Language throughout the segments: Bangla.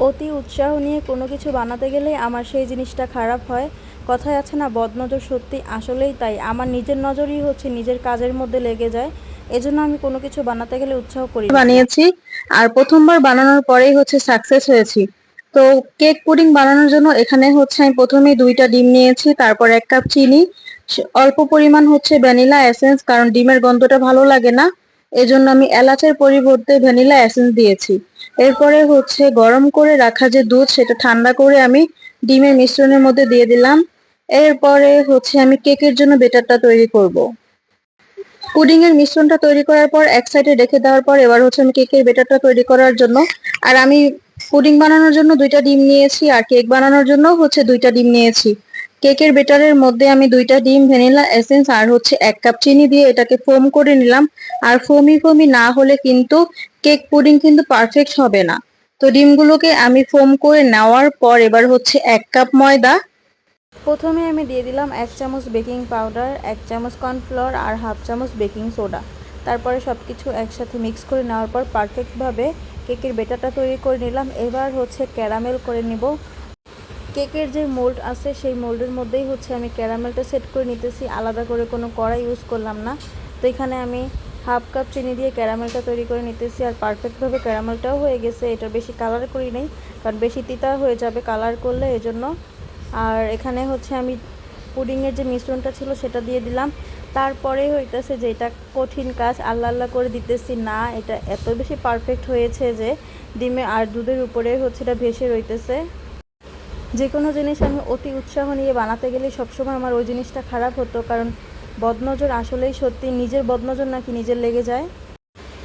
অতি উৎসাহ নিয়ে কোনো কিছু বানাতে গেলে আমার সেই জিনিসটা খারাপ হয়। কথায় আছে না, বদনজর সত্যি আসলেই তাই। আমার নিজের নজরই হচ্ছে নিজের কাজের মধ্যে লেগে যায়। এজন্য আমি কোনো কিছু বানাতে গেলে উৎসাহ করি বানিয়েছি আর প্রথমবার বানানোর পরেই হচ্ছে সাকসেস হয়েছি। তো কেক পুডিং বানানোর জন্য এখানে হচ্ছে আমি প্রথমে দুইটা ডিম নিয়েছি, তারপর এক কাপ চিনি। অল্প পরিমাণ হচ্ছে ভ্যানিলা এসেন্স কারণ ডিমের গন্ধটা ভালো লাগে না। এজন্য আমি এলাচের পরিবর্তে ভ্যানিলা এসেন্স দিয়েছি। এরপরে হচ্ছে গরম করে রাখা যে দুধ, সেটা ঠান্ডা করে আমি ডিমের মিশ্রণের মধ্যে দিয়ে দিলাম। এরপরে হচ্ছে আমি কেকের জন্য বেটারটা তৈরি করব। পুডিং এর মিশ্রণটা তৈরি করার পর এক সাইডে রেখে দেওয়ার পর এবার হচ্ছে আমি কেকের বেটারটা তৈরি করার জন্য, আর আমি পুডিং বানানোর জন্য দুইটা ডিম নিয়েছি, আর কেক বানানোর জন্য হচ্ছে দুইটা ডিম নিয়েছি। কেকের বেটারের মধ্যে আমি দুইটা ডিম, ভ্যানিলা, এসেন্স আর হচ্ছে এক কাপ চিনি দিয়ে এটাকে ফোম করে নিলাম। আর ফোমি ফোমি না হলে কিন্তু কেক পুডিং কিন্তু পারফেক্ট হবে না। তো ডিমগুলোকে আমি ফোম করে নেওয়ার পর এবার হচ্ছে এক কাপ ময়দা। প্রথমে আমি দিয়ে দিলাম এক চামচ বেকিং পাউডার, এক চামচ কর্নফ্লোর আর হাফ চামচ বেকিং সোডা। তারপরে সব কিছু একসাথে মিক্স করে নেওয়ার পর পারফেক্টভাবে কেকের বেটারটা তৈরি করে নিলাম। এবার হচ্ছে ক্যারামেল করে নিব। কেকের যে মোল্ড আছে, সেই মোল্ডের মধ্যেই হচ্ছে আমি ক্যারামেলটা সেট করে নিতেছি। আলাদা করে কোনো কড়াই ইউজ করলাম না। তো এখানে আমি হাফ কাপ চিনি দিয়ে ক্যারামেলটা তৈরি করে নিতেছি আর পারফেক্টভাবে ক্যারামেলটাও হয়ে গেছে। এটার বেশি কালার করি নেই, কারণ বেশি তিতা হয়ে যাবে কালার করলে এজন্য। আর এখানে হচ্ছে আমি পুডিংয়ের যে মিশ্রণটা ছিল, সেটা দিয়ে দিলাম। তারপরে হইতেছে যে এটা কঠিন কাজ আল্লাহ আল্লাহ করে দিতেছি। না, এটা এত বেশি পারফেক্ট হয়েছে যে ডিমে আর দুধের উপরে হচ্ছে এটা ভেসে রইতেছে। যে কোনো জিনিস আমি অতি উৎসাহ নিয়ে বানাতে গেলে সবসময় আমার ওই জিনিসটা খারাপ হতো, কারণ বদনজর আসলেই সত্যি নিজের বদনজর নাকি নিজের লেগে যায়।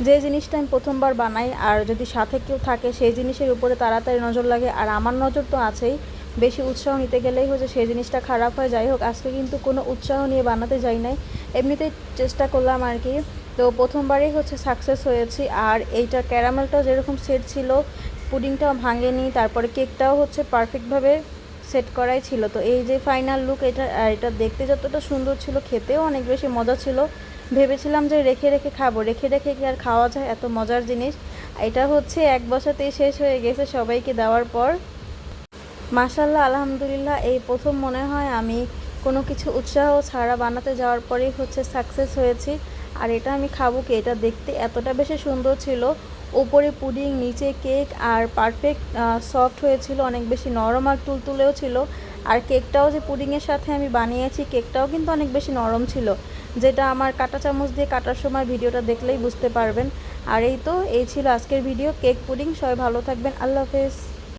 যে জিনিসটা আমি প্রথমবার বানাই আর যদি সাথে কেউ থাকে, সেই জিনিসের উপরে তাড়াতাড়ি নজর লাগে আর আমার নজর তো আছেই, বেশি উৎসাহ নিতে গেলেই হচ্ছে সেই জিনিসটা খারাপ হয় যাই হোক আজকে কিন্তু কোনো উৎসাহ নিয়ে বানাতে যাই নাই। এমনিতেই চেষ্টা করলাম আর কি। তো প্রথমবারেই হচ্ছে সাকসেস হয়েছি আর এইটা ক্যারামেলটা যেরকম সেট ছিল পুডিংটাও ভাঙেনি, তারপরে কেকটাও হচ্ছে পারফেক্টভাবে সেট করাই ছিল। তো এই যে ফাইনাল লুক এটা এটা দেখতে যতটা সুন্দর ছিল, খেতেও অনেক বেশি মজা ছিল। ভেবেছিলাম যে রেখে রেখে খাব। রেখে রেখে কি আর খাওয়া যায়? এত মজার জিনিস। এটা হচ্ছে এক বছরতেই শেষ হয়ে গেছে সবাইকে দেওয়ার পর। মাশাল্লাহ আলহামদুলিল্লাহ, এই প্রথম মনে হয় আমি কোনো কিছু উৎসাহ ছাড়া বানাতে যাওয়ার পরেই হচ্ছে সাকসেস হয়েছি। আর এটা আমি খাব কি? এটা দেখতে এতটা বেশি সুন্দর ছিল। ওপরে পুডিং, নিচে কেক আর পারফেক্ট সফট হয়েছিল, অনেক বেশি নরম আর তুলতুলেও ছিল। আর কেকটাও যে পুডিংয়ের সাথে আমি বানিয়েছি, কেকটাও কিন্তু অনেক বেশি নরম ছিল। যেটা আমার কাটা চামচ দিয়ে কাটার সময় ভিডিওটা দেখলেই বুঝতে পারবেন। আর এই তো, এই ছিল আজকের ভিডিও। কেক পুডিং, সবাই ভালো থাকবেন। আল্লাহ হাফেজ।